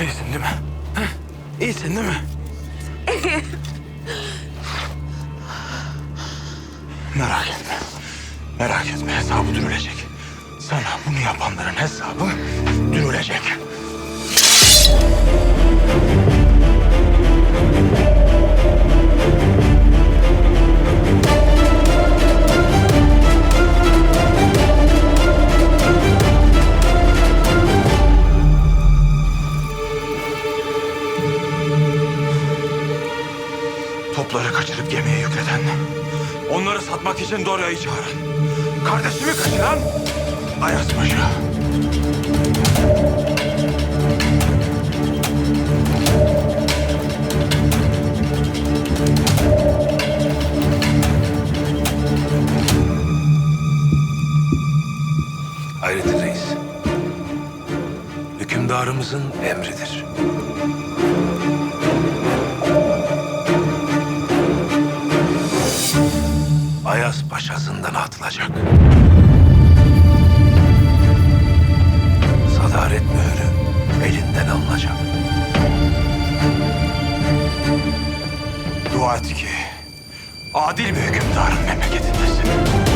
İyisin değil mi? Ha? İyisin değil mi? Merak etme. Merak etme hesabı dürülecek. Sana bunu yapanların hesabı dürülecek. Topları kaçırıp gemiye yükleten, onları satmak için Dorya'yı çağıran, kardeşimi kaçıran Ayas Paşa. Hayrettin Reis. Hükümdarımızın emridir. Ayas Paşa zindana atılacak. Sadaret mührü elinden alınacak. Dua et ki adil bir hükümdarın memleketindesin.